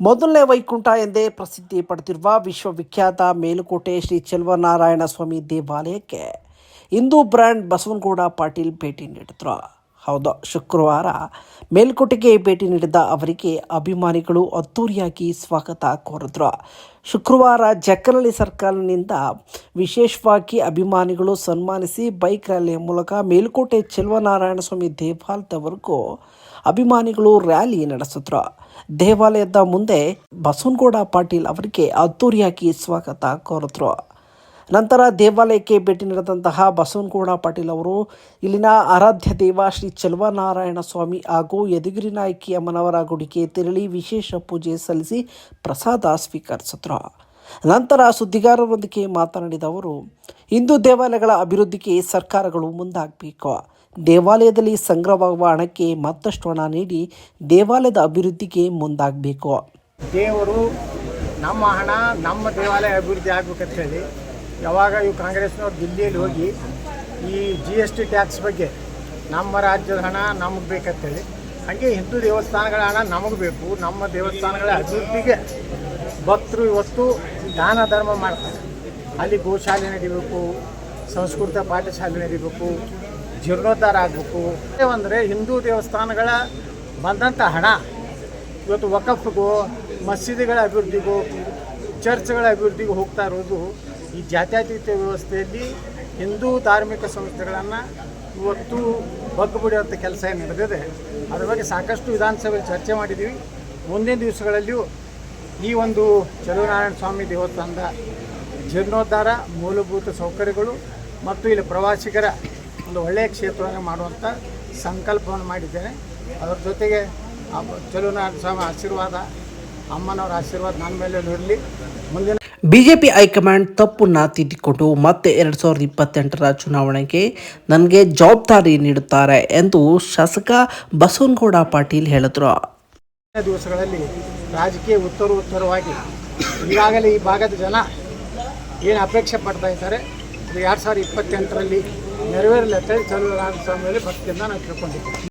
ಮೊದಲನೇ ವೈಕುಂಠ ಎಂದೇ ಪ್ರಸಿದ್ಧಿ ಪಡೆದಿರುವ ವಿಶ್ವವಿಖ್ಯಾತ ಮೇಲುಕೋಟೆ ಶ್ರೀ ಚೆಲುವನಾರಾಯಣ ಸ್ವಾಮಿ ದೇವಾಲಯಕ್ಕೆ ಹಿಂದೂ ಬ್ರ್ಯಾಂಡ್ ಬಸವನಗೌಡ ಪಾಟೀಲ್ ಭೇಟಿ ನೀಡಿದ್ರು. ಹೌದು. ಶುಕ್ರವಾರ ಮೇಲ್ಕೋಟೆಗೆ ಭೇಟಿ ನೀಡಿದ ಅವರಿಗೆ ಅಭಿಮಾನಿಗಳು ಅದ್ದೂರಿಯಾಗಿ ಸ್ವಾಗತ ಕೋರಿದ್ರು. ಶುಕ್ರವಾರ ಜಕ್ಕನಹಳ್ಳಿ ಸರ್ಕಲ್ನಿಂದ ವಿಶೇಷವಾಗಿ ಅಭಿಮಾನಿಗಳು ಸನ್ಮಾನಿಸಿ ಬೈಕ್ ರ್ಯಾಲಿಯ ಮೂಲಕ ಮೇಲುಕೋಟೆ ಚೆಲುವನಾರಾಯಣ ಸ್ವಾಮಿ ದೇವಾಲಯದವರೆಗೂ ಅಭಿಮಾನಿಗಳು ರ್ಯಾಲಿ ನಡೆಸಿದ್ರು. ದೇವಾಲಯದ ಮುಂದೆ ಬಸವನಗೌಡ ಪಾಟೀಲ್ ಅವರಿಗೆ ಅದ್ದೂರಿಯಾಗಿ ಸ್ವಾಗತ ಕೋರಿದ್ರು. ನಂತರ ದೇವಾಲಯಕ್ಕೆ ಭೇಟಿ ನೀಡಿದಂತಹ ಬಸವನಗೌಡ ಪಾಟೀಲ್ ಅವರು, ಇಲ್ಲಿನ ಆರಾಧ್ಯ ದೇವ ಶ್ರೀ ಚಲುವನಾರಾಯಣ ಸ್ವಾಮಿ ಹಾಗೂ ಯದಗಿರಿ ನಾಯಕಿ ಅಮ್ಮನವರ ಗುಡಿಗೆ ತೆರಳಿ ವಿಶೇಷ ಪೂಜೆ ಸಲ್ಲಿಸಿ ಪ್ರಸಾದ ಸ್ವೀಕರಿಸಿದ್ರು. ನಂತರ ಸುದ್ದಿಗಾರರೊಂದಿಗೆ ಮಾತನಾಡಿದ ಅವರು, ಹಿಂದೂ ದೇವಾಲಯಗಳ ಅಭಿವೃದ್ಧಿಗೆ ಸರ್ಕಾರಗಳು ಮುಂದಾಗಬೇಕು. ದೇವಾಲಯದಲ್ಲಿ ಸಂಗ್ರಹವಾಗುವ ಹಣಕ್ಕೆ ಮತ್ತಷ್ಟು ಹಣ ನೀಡಿ ದೇವಾಲಯದ ಅಭಿವೃದ್ಧಿಗೆ ಮುಂದಾಗಬೇಕು. ದೇವರು ನಮ್ಮ ಹಣ, ನಮ್ಮ ದೇವಾಲಯ ಅಭಿವೃದ್ಧಿ ಹೇಳಿ ಯಾವಾಗ ಇವು ಕಾಂಗ್ರೆಸ್ನವ್ರು ದಿಲ್ಲಿಯಲ್ಲಿ ಹೋಗಿ ಈ ಜಿ ಎಸ್ ಟಿ ಟ್ಯಾಕ್ಸ್ ಬಗ್ಗೆ ನಮ್ಮ ರಾಜ್ಯದ ಹಣ ನಮಗೆ ಬೇಕಂತೇಳಿ, ಹಾಗೆ ಹಿಂದೂ ದೇವಸ್ಥಾನಗಳ ಹಣ ನಮಗೆ ಬೇಕು, ನಮ್ಮ ದೇವಸ್ಥಾನಗಳ ಅಭಿವೃದ್ಧಿಗೆ ಭಕ್ತರು ಇವತ್ತು ದಾನ ಧರ್ಮ ಮಾಡ್ತಾರೆ. ಅಲ್ಲಿ ಗೋಶಾಲೆ ನಡಿಬೇಕು, ಸಂಸ್ಕೃತ ಪಾಠಶಾಲೆ ನಡಿಬೇಕು, ಜೀರ್ಣೋದ್ಧಾರ ಆಗಬೇಕು. ಅಂದರೆ ಹಿಂದೂ ದೇವಸ್ಥಾನಗಳ ಬಂದಂಥ ಹಣ, ಇವತ್ತು ವಕಫ್ಗೂ, ಮಸೀದಿಗಳ ಅಭಿವೃದ್ಧಿಗೂ, ಚರ್ಚ್ಗಳ ಅಭಿವೃದ್ಧಿಗೂ ಹೋಗ್ತಾ ಇರೋದು ಈ ಜಾತ್ಯತೀತ ವ್ಯವಸ್ಥೆಯಲ್ಲಿ ಹಿಂದೂ ಧಾರ್ಮಿಕ ಸಂಸ್ಥೆಗಳನ್ನು ಇವತ್ತು ಬಗ್ಗುಬಿಡುವಂಥ ಕೆಲಸ ಏನು ನಡೆದಿದೆ ಅದ್ರ ಬಗ್ಗೆ ಸಾಕಷ್ಟು ವಿಧಾನಸಭೆಯಲ್ಲಿ ಚರ್ಚೆ ಮಾಡಿದ್ದೀವಿ. ಮುಂದಿನ ದಿವಸಗಳಲ್ಲಿಯೂ ಈ ಒಂದು ಚಲುವನಾರಾಯಣ ಸ್ವಾಮಿ ದೇವಸ್ಥಾನದ ಜೀರ್ಣೋದ್ಧಾರ, ಮೂಲಭೂತ ಸೌಕರ್ಯಗಳು ಮತ್ತು ಇಲ್ಲಿ ಪ್ರವಾಸಿಗರ ಒಂದು ಒಳ್ಳೆಯ ಕ್ಷೇತ್ರವನ್ನು ಮಾಡುವಂಥ ಸಂಕಲ್ಪವನ್ನು ಮಾಡಿದ್ದೇನೆ. ಅದರ ಜೊತೆಗೆ ಚಲುವನಾರಾಯಣ ಸ್ವಾಮಿ ಆಶೀರ್ವಾದ, ಅಮ್ಮನವರ ಆಶೀರ್ವಾದ ನನ್ನ ಮೇಲೆ ಇರಲಿ. ಮುಂದಿನ ಬಿಜೆಪಿ ಹೈಕಮಾಂಡ್ ತಪ್ಪನ್ನು ತಿದ್ದಿಕೊಂಡು ಮತ್ತೆ ಎರಡು ಸಾವಿರದ ಇಪ್ಪತ್ತೆಂಟರ ಚುನಾವಣೆಗೆ ನನಗೆ ಜವಾಬ್ದಾರಿ ನೀಡುತ್ತಾರೆ ಎಂದು ಶಾಸಕ ಬಸವನಗೌಡ ಪಾಟೀಲ್ ಹೇಳಿದ್ರು. ದಿವಸಗಳಲ್ಲಿ ರಾಜಕೀಯ ಉತ್ತರ ಉತ್ತರವಾಗಿ ಈಗಾಗಲೇ ಈ ಭಾಗದ ಜನ ಏನು ಅಪೇಕ್ಷೆ ಪಡ್ತಾ ಇದ್ದಾರೆ ಎರಡು ಸಾವಿರದ ಇಪ್ಪತ್ತೆಂಟರಲ್ಲಿ ನೆರವೇರಲಿ ಅಂತೇಳಿ ಚಲುವನಾರಾಯಣ ಸ್ವಾಮಿಯಲ್ಲಿ ಭಕ್ತಿಯಿಂದ ನಾನು ತಿಳ್ಕೊಂಡಿದ್ದೀವಿ